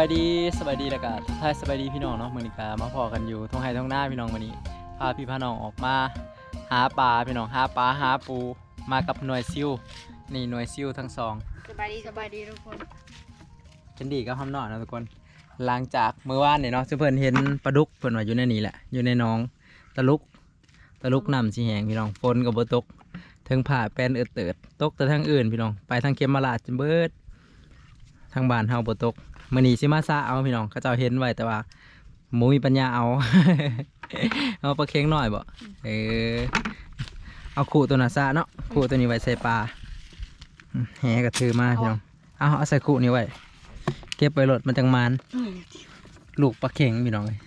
สบายดีสบายดีแล้วก็ทุกท่านสบายดีพี่น้องเนาะมื้อนี้ก็มาพอกันอยู่ท้องไห้ท้องหน้าพี่น้องมื้อนี้พาพี่พาน้องออกมาหาปลาพี่น้องหาปลาหาปูมากับหน่วยซิลนี่หน่วยซิลทั้งสองสบายดีสบายดีทุกคนกันดีกับคำนอนะทุกคนหลังจากเมื่อวานเนี่ยเนาะซึ่งเพิ่นเห็นปลาดุกเพิ่นว่าอยู่ในนี้แหละอยู่ในหน้องตะลุกตะลุกน้ำสิแหงพี่น้องฝนก็บ่ตกถึงผ่าแป้นเอิดเติดตกแต่ทางอื่นพี่น้องไปทางเขมราชจนเบิดทางบ้านเฮาบ่ตก มื้อนี้สิมาซาเอาพี่น้องเขาเจ้าเห็นไว้แต่ว่าหมูมีปัญญาเอา เอาปลาเค็งหน่อยบ่เออเอาขู่ตัวน่ะซะเนาะขู่ตัวนี้ไว้ใส่ปลาอืมแหก็ถือมาพี่น้องเอาเอาใส่ขู่นี้ไว้เก็บไว้รถมันจังมันลูกปลาเข็งพี่น้องเอ้ย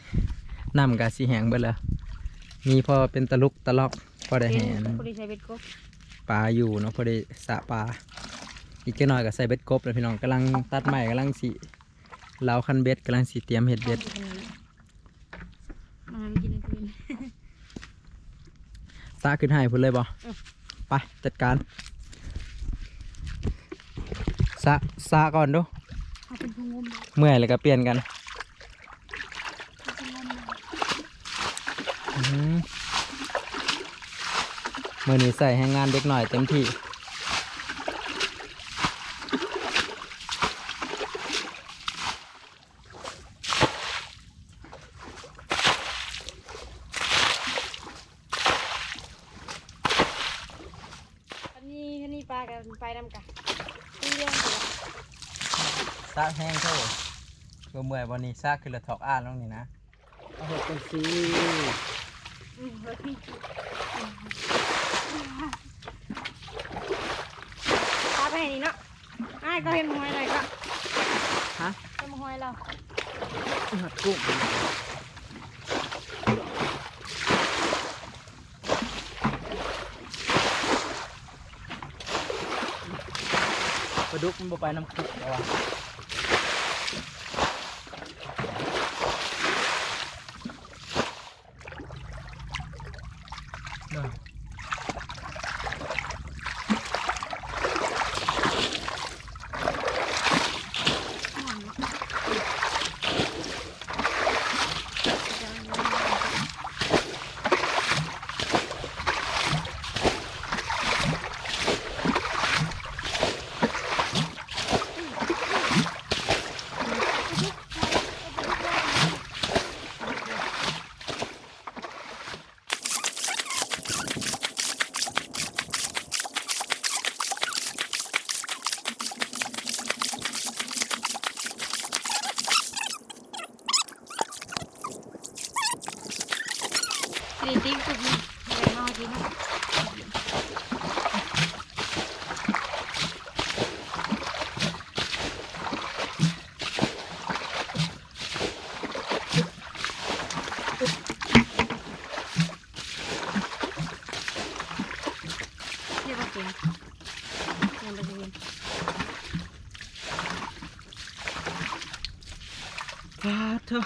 น้ำกาสีแหงเบิดแล้วมีพอเป็นตะลุกตะลอกพอได้แหนพอดีใช้เบ็ดกบปลาอยู่เนาะพอได้สระปลาอีกแค่น้อยก็ใส่เบ็ดกบแล้วพี่น้องกำลังตัดใหม่กำลังสี เล้าคันเบ็ดกำลังสีเตรียมเห็ดเบ็ดมากินในคืนสระขึ้นให้พุ่นเลยบ่อืมไปจัดการสระสระก่อนดูเขาเป็นผู้งมเมื่อยแล้วก็เปลี่ยนกันอืมมือนี้ใส่ให้งานเด็กหน่อยเต็มที่ อันนี้อันนี้ปลากันไปนำกันตีเลี้ยง ซากแห้งเท่าตัวเมื่อยวันนี้ ซากคือละถอกอ่านลงนี่นะเอาหกเป็นซีอืมแล้วพี่ปลาไปไหนนี่เนาะอ้ายก็เห็นมหอยอะไรก็ฮะเห็นมหอยเราหัดกุ้งปลาดุกมันบ่ไปน้ำคุกแล้ววะเนาะ สีติ๊กสุดนี่ไปนอนดีนะ เรียกว่าเก่งยังไปเรียน ปลาเถอะ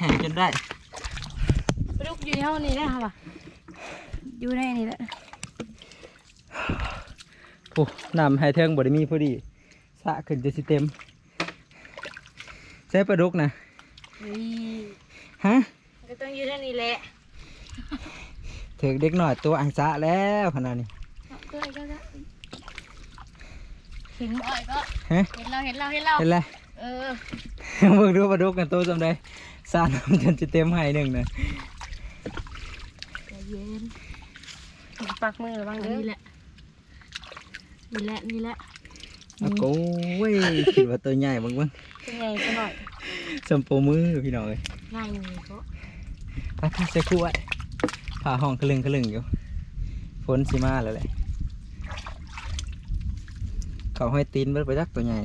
แห้งจนได้ปลุกอยู่ในห้องนี้ได้ค่ะป่ะอยู่ในนี่แหละโอ้น้ำไฮเทิงบไดมีพอดีสระขึ้นจะสิเต็มใช้ปลาดุกนะนี่ฮะก็ต้องอยู่ในนี่แหละถึงเด็กหน่อยตัวอังสะแล้วขนาดนี้ก็ก็ก็เห็นบ่อยก็ฮะเห็นเราเห็นเราเห็นเราเห็นไรเออเบิ่งดูปลาดุกกันตัวจำได้ สระน้ำจนจะเต็มไห้หนึ่งนะใจเย็นปักมือระวังเด้อนี่แหละนี่แหละนี่แหละโอ้โหเว้ยคิดว่าตัวใหญ่เบ้างบ้างเป็นไงก็หน่อยสมโปมือพี่น้องเลยง่ายหนึ่งก็ไปพาใส่คู่ไว้ผ่าห้องคลึงคลึงอยู่ฝนสิมาแล้วแหละเขาให้ตีนเบิดไปจักตัวใหญ่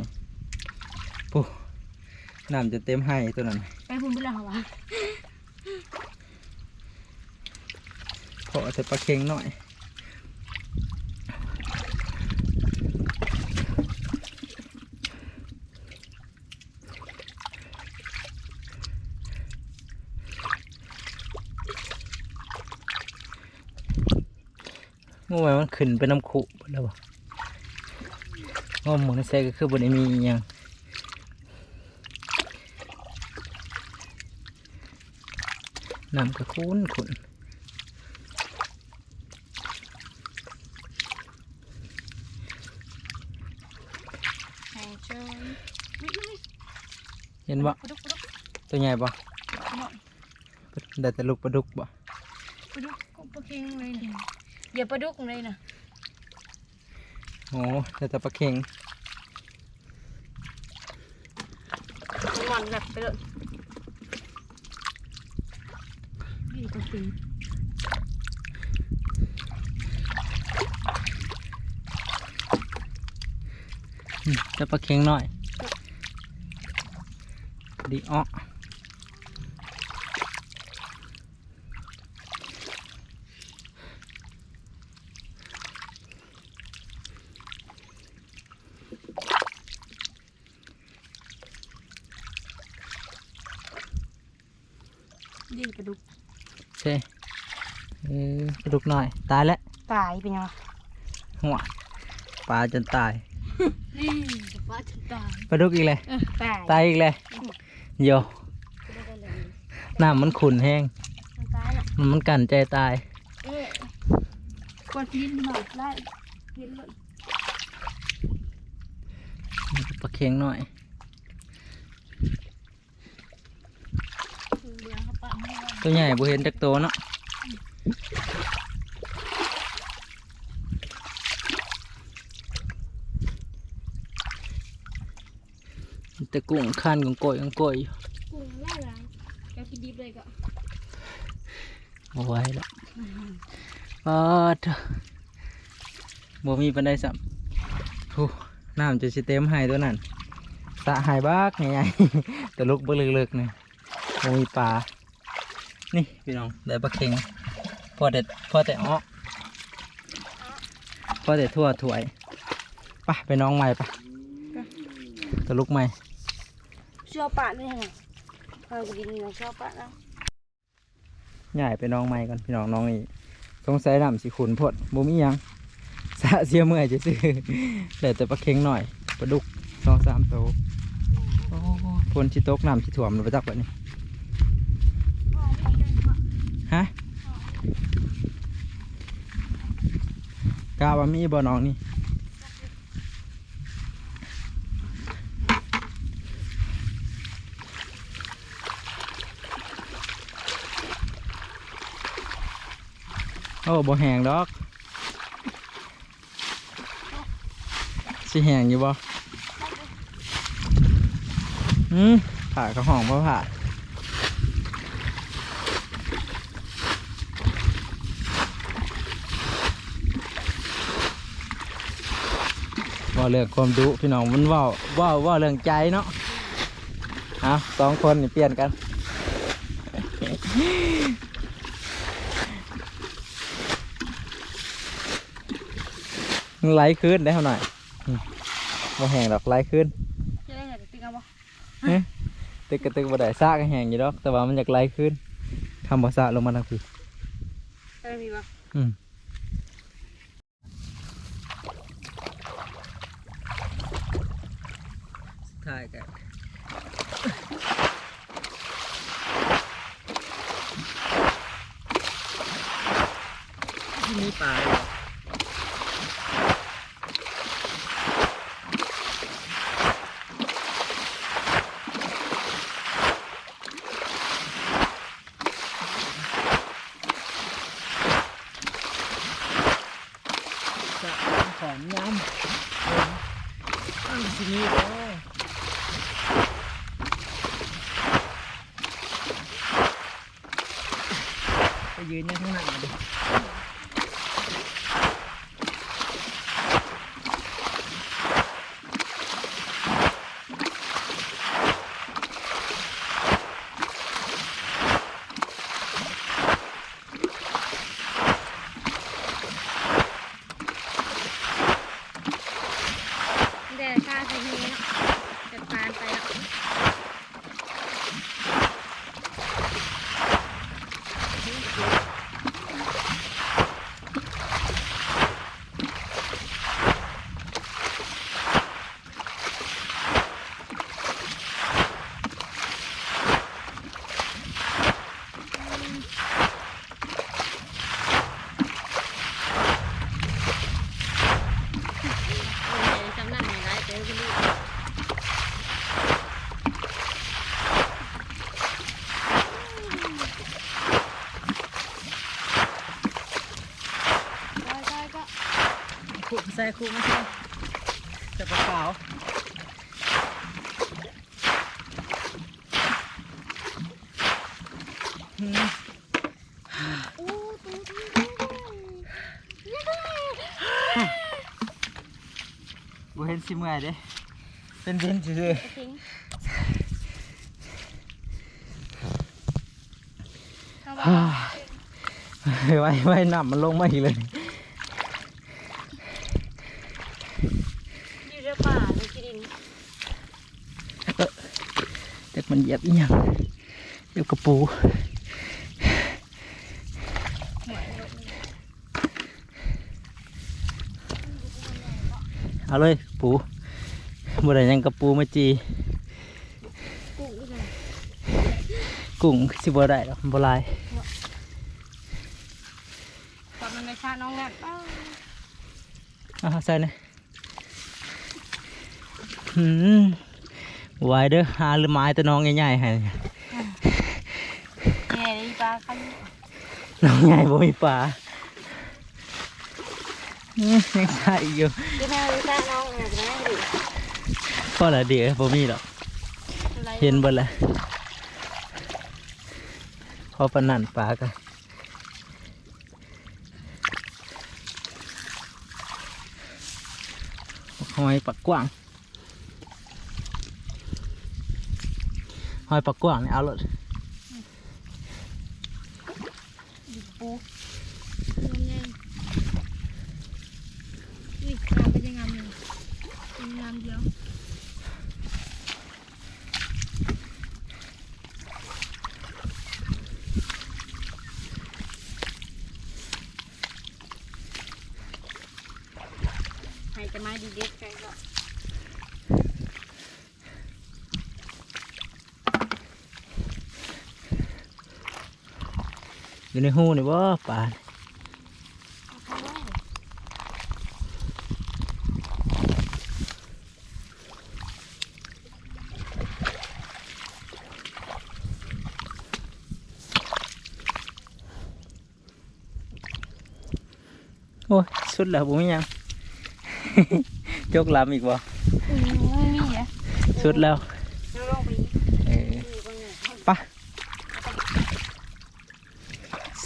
ปุ๊น้ำจะเต็มไห้ตัวนั้น ไปพุ่มไปแล้วเหรอวะขอแต่ปลาเค็งหน่อยเมื่อวานมันขึ้นไปน้ำขุไปแล้วบ่งอมหมูในแซก็คือบนนี้มีอหยัง น้ำก็คุ้นขุนแหงเชยวิวเห็นบ่ปลาดุกปลาดุกตัวใหญ่บ่หน่อยได้แต่ลูกปลาดุกบ่ปลาดุกก็ปลาเค็งเลยนี่เดี๋ยวปลาดุกเลยนะโอ้ได้แต่ปลาเค็งหวานแบบไปเลย นี่ปลาเค็งอืมแต่ปลาเค็งหน่อย ดีอ้อนี่ปลาดุก โอเคเออปลาดุกหน่อย ตายแล้ว ตายเป็นยังไงหัวปลาจนตายนี่ปลาจะตายปลาดุกอีกเลยเออตายตายอีกเลยโยไม่ได้เลยน้ำมันขุ่นแห้งมันตายละมันมันกันใจตายเอ๊ะกดยินหน่อยไล่ยินเลยปลาเค็งหน่อย คือเลี้ยงเขาปะให้เรา ตัวใหญ่บ่เห็นจักตัวเนาะแต่กุ้งคันของก่อยของก่อยอยู่กุ้งไล่ไล่แกคิดดีเลยก็เอาไว้ละปอดเถอะบ่มีปันไดสัมโอ้น้ำจะสิเต็มให้ตัวนั้นสะหายบักใหญ่ๆแต่ลุกเบ่ลึกๆนี่บ่มีปลา นี่พี่น้องได้ปลาเค็งพอเด็ดพอแต่อ้อพอแต่ทั่วถวยไปไปน้องใหม่ปะตะลุกใหม่เชื่อปะนี่ไงเราจะกินเราเชื่อปะนะใหญ่ไปน้องใหม่ก่อนพี่น้องน้องนี่สงสัยดำสิขุนพดบ่มีหยังสะเสียเมื่อยจะซื้อเหลือแต่ปลาเค็งหน่อยปลาดุกสองสามตัวโอ้พนชิตกน้ำชิถ่วมเราไปจักแบบนี้ กาว่ามีบ่อน้องนี่โอ้บ่แหงดอกสิแหงอยู่บ่อืมผ่ากระห้องบ่ผ่า ว่าเรื่องความดุพี่น้องมันเว่าเว่าเว่าเรื่องใจเนาะเอาสองคนนี่เปลี่ยนกันมันไหลขึ้นได้เท่าหน่อยอืมบ่แห้งดอกไหลขึ้นจะได้ไงจะติ๊กเอาบ่เอ๊ะตึกกระตึกบ่ได้ซากก็แห้งอยู่ดอก แต่ว่ามันอยากไหลขึ้นทำบ่ซาลงมาทางพี่จะได้มีบ่อืม ถ่ายกันมีปลา ใส่คู่มาใส่จะปลาขาวอืมโอ้ตัวที่บ่เห็นสิเมื่อยเด้เป็นบินซื่อทิ้งเอาๆฮ่าไว้ไว้น้ำมันลงมาอีกเลยในป่าในที่ดิน เด็ก มันเหยียบอีหยังเหยียบกระปูหวยรถนี่เอาเลยปูบ่ได้หยังกระปูมาจีกุ้งอีกแล้วกุ้งสิบ่ได้หรอกมันบ่หลายตอนมันไม่ชาน้องแรกอ้าวเอาใส่เลยหืม ไว้เด้อหาหรือไม้แต่น้องใหญ่ๆให้แง่ดีปลาคันน้องใหญ่บ่มีปลาอื้อยังใส่อีกอยู่ที่แม่รู้จักน้องอาจจะไม่ได้ดิพอละเดี๋ยวบ่มีหรอกอะไรเห็นเบิดแล้วพอปานนั่นปลากันหอยปักกว้าง หอยปลากว้างนี่เอาเลย ปูน้องใหญ่นี่งามเป็นยังงามอยู่เป็นงามเดียวให้จะมาดีเด็ดกันก็ อยู่ ในหูนี่บ่ปลาเอาเข้าไว้โอ้ยสุดแล้วบ่มีหยังจกลำอีกบ่อืมไม่มีอะสุดแล้ว เราลองไป เออ ดูกันหน่อย ปะ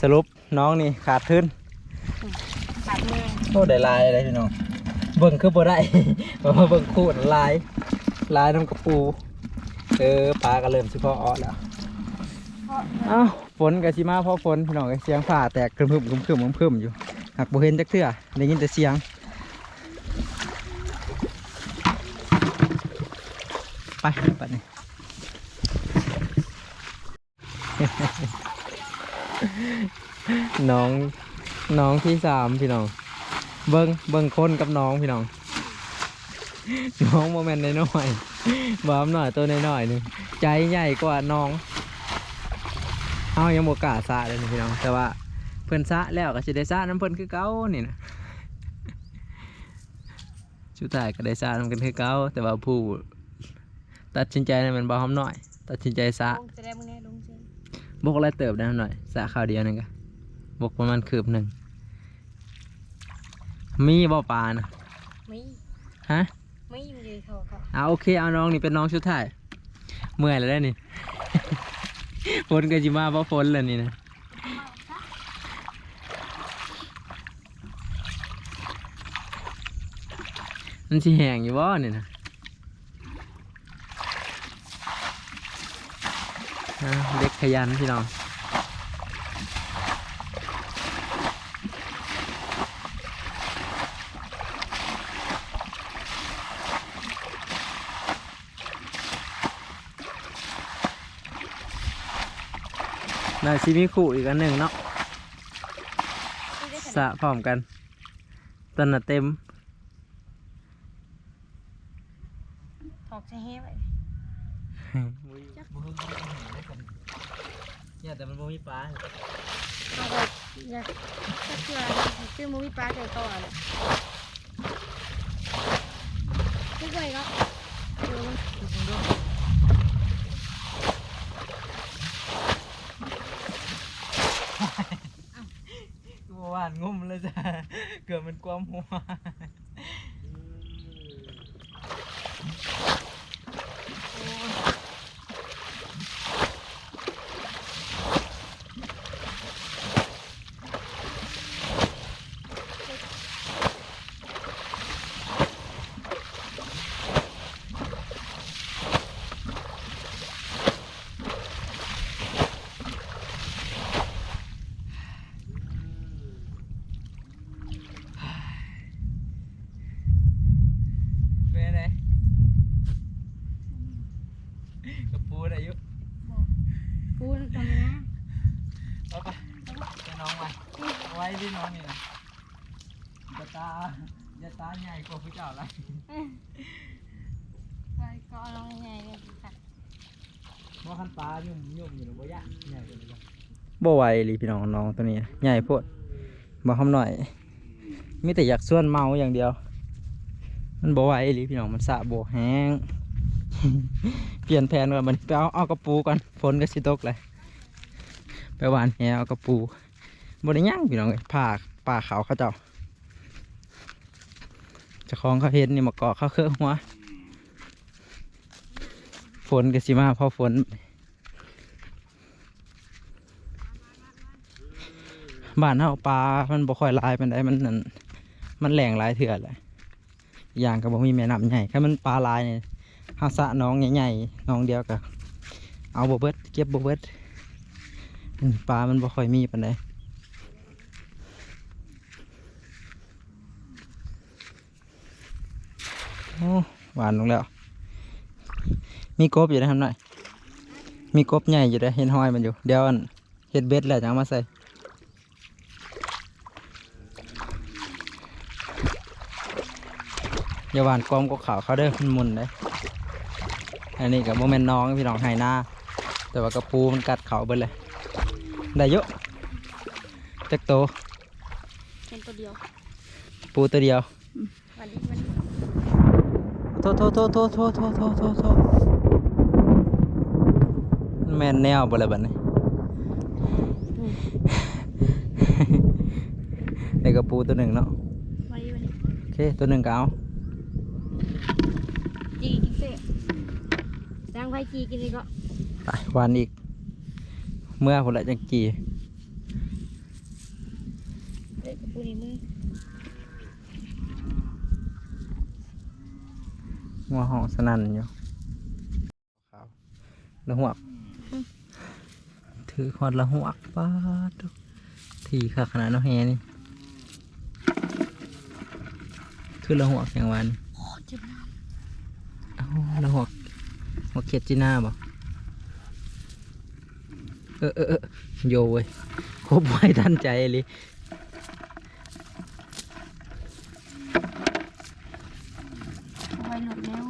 สรุปน้องนี่ขาดทุนขาดมือโอ้ได้ลายอะไรพี่น้องเบิ่งคือบ่ได้เพราะว่าเบิ่งคูดลายลายน้ำกระปูเออปลาก็เริ่มสิพอออแล้วเพราะเอ้าฝนกับชิมาเพราะฝนพี่น้องเอ้ยเสียงฝ่าแตกกระพึ่มกระพึ่มกระพึ่มอยู่หักบ่เห็นจักเทื่อได้ยินแต่เสียงไปไปนี่ น้องน้องที่สามพี่น้อง เบิ้งเบิ้งคนกับน้องพี่น้อง น้องโมเมนต์น้อยๆบ้ามหน่อยตัวน้อยๆหนึงใจใหญ่กว่าน้องเอายังบกล้าสะเลยพี่น้อง แต่ว่าเพื่อนสะแล้วก็จะได้สะน้ำเพื่อนคือเก้านี่นะชุดท้ายก็ได้สะน้ำกันคือเก้าแต่ว่าผู้ตัดสินใจนั้นมันบ่หอมหน่อย ตัดสินใจสะ บกอะไรเติบได้หน่อยสะข้าวเดียวนึงก็บกประมาณคืบหนึ่ง มีบ่ปลานะไม่ฮะ ไม่ยิงเลยเขาเขาเอาโอเคเอาน้องนี่เป็นน้องชุดท้าย เมื่อยแล้วได้อนี่ ฝนก็จิมาเพราะฝนแล้วนี่นะ มันสิแห้งอยู่บ่เนี่ยนะอะ เด็กขยันพี่น้องน่าชิมีขู่อีกอันหนึ่งเนาะสะพร้อมกันตอนน่ะเต็ม ถอกใช้เฮ้ไว้ เนี่ยแต่มันบ่มีปลา เอาไปอยากถ้าเชื่อซื้อมูมี่ปลาใส่ต่อเลยซื้อไป ก็เดี๋ยวมันกูว่านงุ่มเลยจ้ะเกือบมันความหัว ปูไดอายุปูนตรงนี้ไปไปน้องไปเอาไว้ที่น้องนี่นะจะตาจะตาใหญ่กว่าพระเจ้าอะไรไปก็ลองใหญ่เลยค่ะมอขันตายุ่มยุ่มอยู่หรือว่ายะใหญ่กว่าบ่ไหวหรือพี่น้องน้องตัวนี้ใหญ่โพดบ่ทำหน่อยไม่แต่อยากส่วนเมาอย่างเดียว มันบ่ไหวหรือพี่น้องมันสะโบแห้ง ปลี่ยนแผนก่อนมันไปเอาเอากระปูก่อนฝนก็สิตกเลยไปหวานแหเอากระปูบ่ได้ย่างพี่น้องเอ้ยผาป่าขาวเขาเจ้าจะคลองเขาเห็นนี่มาเกาะเขาเครื่องหัวฝนก็สิมาพราะฝน บ้านเฮาปลา มันบ่ค่อยลายปานใดมันนั่นมันแหลงลายเถื่อแหละอีกอย่างก็บ่มีแม่น้ำใหญ่ถ้ามันปลาลายเนี่ย เฮาสะน้องใหญ่ๆน้องเดียวก็เอาบเบิดเก็บบเบิดปลามันบ่ค่อยมีปานใดโอ้หวานลงแล้ว มีกบอยู่นะครับหน่อยมีกบใหญ่อยู่เด้เห็นห้อยมันอยู่ เดี๋ยวอันเฮ็ดเบ็ดแล้วจะมาใส่อย่าหวานกลอมก็ขาวเขาเด้อมันมุนเลย อันนี้กับโมเมนน้องพี่น้องไฮหน้าแต่ว่ากระปูมันกัดเขาเบิดเลย ได้เยอะจักโตเป็นตัวเดียว ปูตัวเดียววันนี้วันนี้โทษโทษโทษโทษโทษโทษโทษโทษโทษแม่นแนวบ่เลยบัดนี้ได้กระปูตัวหนึ่งเนาะวันนี้วันนี้โอเคตัวหนึ่งก็เอา จีกินเสร็จ ดังไฟจีกินนี่ก็ไปหวานอีก เมื่อคนละจังกีเด็กปูนี่มืองัวห้องสนั่นอยู่ขาวละหวกถือคอดละหวกป้าดดูทีค่ะขนาดน้องแฮนี่คือละหวกอย่างวันโอ้เจ็บหน้าเอ้าละหว กหัวเขียดจีน่าบ่เออเออเออโยเว้ยครบไว้ทันใจเลยเอาไว้หลุดแล้ว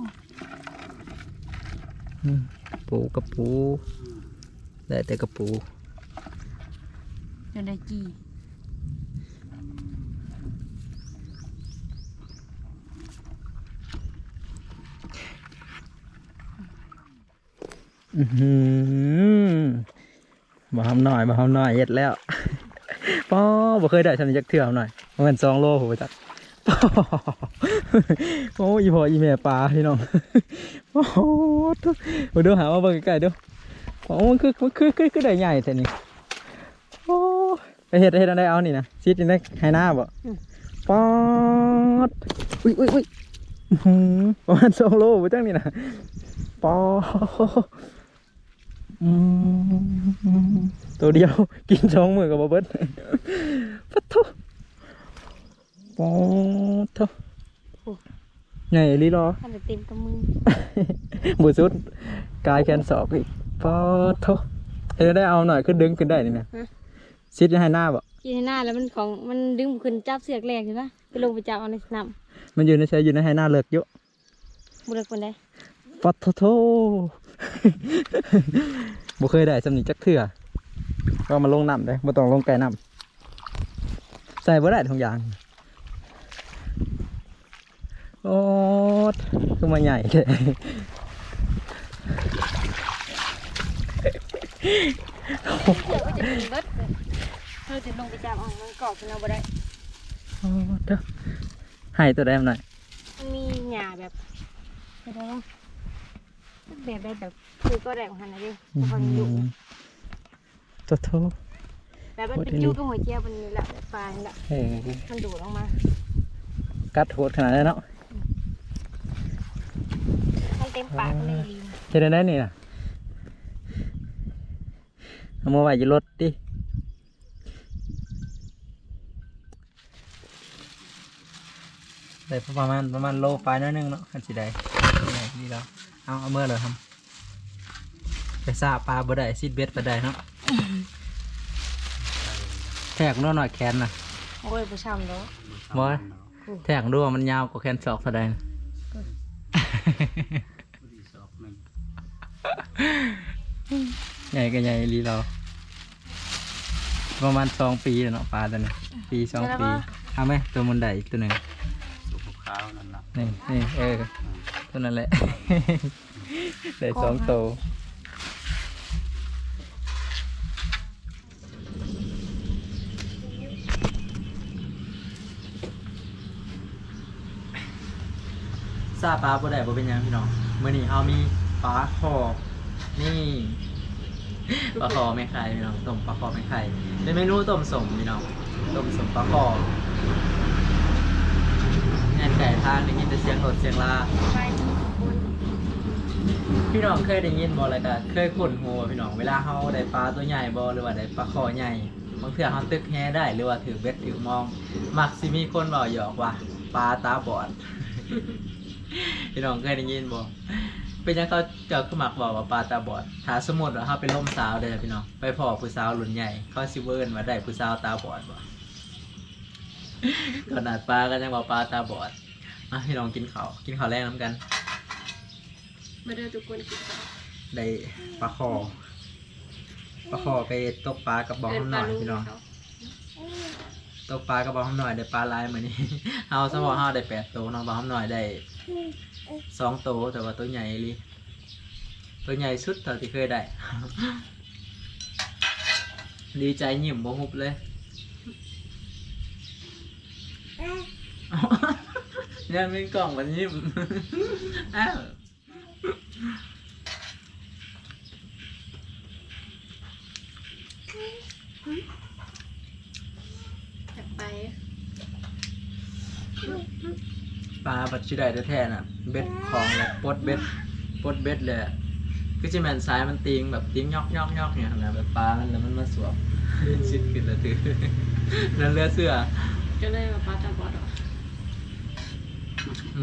อืมปูกระปู ได้แต่กระปูจนได้จี อือหือ มาทำหน่อยมาทำหน่อยเย็ดแล้วป้อบ่เคยได้ทำจักเถื่อมหน่อยประมาณสองโลผมไปจักป้อโอ้ยพออีแม่ปลาพี่น้องโอ้โหมาดูหามาเบิ่งใกล้ๆดูโอ้มันคือมันคือคือคือได้ใหญ่แต่นี่โอ้ไปเฮ็ดเฮ็ดอะไรเอานี่นะซิดนี่ได้ไฮหน้าบ่ป๊อดอุ้ยอุ้ยอุ้ยอื้อหือประมาณสองโลไปจังนี่นะป๊อด ตัวเดียวกินสองมือกับบ่เบิ้ลปัดทุปอดทุใหญ่ลีรอท่านจะเต็มกับมือบุสุดกายแขนศอกอีกปอดทุเออได้เอาหน่อยขึ้นดึงขึ้นได้นี่นะซิดจะให้หน้าบ่กินให้หน้าแล้วมันของมันดึงขึ้นจับเสือกแรกใช่ปะไปลงไปจับเอาในสนามมันอยู่ในใช้อยู่ในให้หน้าเลิกเยอะบุรุษคนใด ปัดทุโทบ่เคยได้สำนีจักเถื่อก็มาลงน้ำได้บ่ต้องลงไกลน้ำใส่บ่ได้ทุกอย่างโอ้ดคือมาใหญ่เลยเดี๋ยวก็จะกินเบิดเธอจะลงไปจับเอามันกรอบขึ้นเอาบ่ได้โอ้ดเด้อให้ตัวแดมหน่อยมันมีหญ้าแบบอะไรนะ แบบได้แบบคือก็ได้ของหันนะดิฟังอยู่ตัวโทแบบมันเป็นยูกับหัวเจียวมันนี่แหละแบบปลานี่แหละเฮ้ยมันดูดออกมา กัดโหดขนาดนั้นเนาะมันเต็มปากเลยลีนเฮ็ดได้ได้นี่น่ะเอามาไว้อยู่รถดิได้ประมาณประมาณโลปลายน้อยหนึงเนาะคันสิได้นี่แล้ว เอาเอาเมื่อเลยครับไปซาปลาบ่ได้ซิดเบ็ดไปได้เนาะแทกนู่นหน่อยแขนนะโอ้ยประช่ำเนาะบอยแทกดูว่ามันยาวกว่าแขนศอกแสดงใหญ่ก็ใหญ่ลีเรา ประมาณสองปีแล้วเนาะปลาตัวนี้ปีสองปีเอาไหมตัวมันใดอีกตัวหนึ่งตัวขาวนั่นนะนี่นี่เออ ตัวนั้นแหละ ได้สองตัวซาปลาบ่ได้บ่เป็นหยังพี่น้องมื้อนี้เฮามีปลาคอนี่ปลาคอไม่ไข่พี่น้องต้มปลาคอไม่ไข่เป็นเมนูต้มสมพี่น้องต้มสมปลาคอแอนไก่ทางได้ยินแต่เสียงรถเสียงลาไปที่คน พี่น้องเคยได้ยินบ่อะไรกันเคยขุนหัวพี่น้องเวลาเฮาได้ปลาตัวใหญ่บ่หรือว่าได้ปลาคอใหญ่บางเทื่อเฮาตึกแฮได้หรือว่าถือเบ็ดถือมอง มักสิมีคนบอกหยอกว่าปลาตาบอด พี่น้องเคยได้ยินบ่เป็นจังเขาเจ้าคือมักบอกว่าปลาตาบอดถ้าสมมุติว่าเฮาเป็นล่มสาวเด้อพี่น้องไปพ่อผู้สาวรุ่นใหญ่เขาสิเวิ้นว่าได้ผู้สาวตาบอดบ่ขนาดปลาก็ยังบอกปลาตาบอดมาพี่น้องกินข้าวกินข้าวแรงน้ำกัน มาเดินทุกคนกินข้าวได้ปลาคอปลาคอไปตกปลากับบอกหน่อยพี่น้องตกปลากับบอกหน่อยได้ปลาลายเหมือนนี้ เฮาสมองเฮาได้แปดตัวน้องบอกหน่อยได้สองตัวแต่ว่าตัวใหญ่อีหลิตัวใหญ่สุดเท่าที่เคยได้ ดีใจหยิ่มบ่หุบเลยยังมีกล่องมันยิ้ม อ้าว อยากไปปลาปัจจุบันแท้ๆน่ะ เบ็ดของแหละปลดเบ็ดปลดเบ็ดเลยอะคือจิแมนซ้ายมันติงแบบติงยอกยอกยอกเนี่ยนะแบบปลามันแล้วมันมาสวมชิดขึ้นแล้วถือนั่นเลือเสื้อก็เลยมาปลาตาบอดเหรอ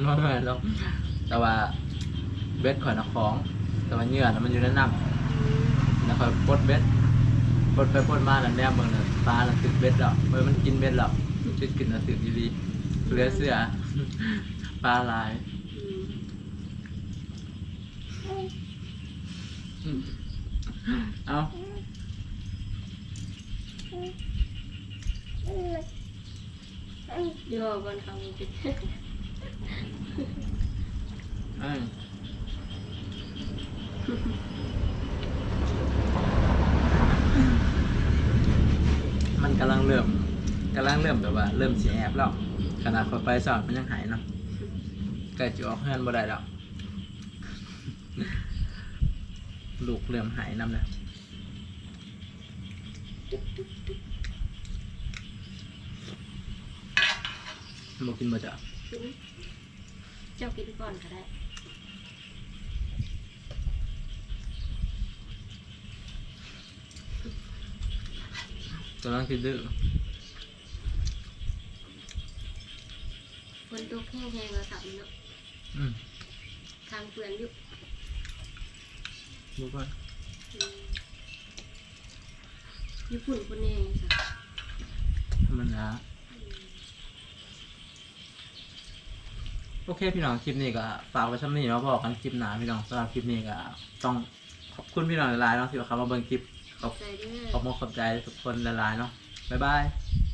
ไม่ไม่หรอกแต่ว่า เบ็ดข่อยนักของ แต่ว่าเหงื่อน่ะมันอยู่ในน้ำแล้วข่อยปลดเบ็ดปลดไปปลดมาแล้วแนมเบิ่งน่ะปลาน่ะติดเบ็ดแล้วเมื่อมันกินเบ็ดแล้วชิดขึ้นแล้วถือดีๆเลือเสื้อปลาลายเอาเดี๋ยวก่อนคำปิดเอ้ย มันกำลังเริ่มกำลังเริ่มแบบว่า เริ่มเสียแอบแล้วขนาดคนไปสอนมันยังหายเนาะใกล้จะออกเฮือนบ่ได้แล้วลูกเริ่มหายน้ำแล้วบอกกินบ่จ้ะเจ้ากินก่อนก็ได้ กำลังคิดดื้อคนตัวแห้งๆเราสับเนาะอืมทางเปลือนอยู่รู้ป่ะอืมญี่ปุ่นคนเองสับธรรมดาโอเคพี่น้องคลิปนี้ก็ฝากไว้ช่ำนี้เนาะบอกกันคลิปหนาพี่น้องสำหรับคลิปนี้ก็ต้องขอบคุณพี่น้องหลายๆเนาะที่ว่าเขามาเบิ่งคลิป ขอบใจเด้อ ขอบมขอบใจทุกคนหลายๆเนาะบ๊ายบายบ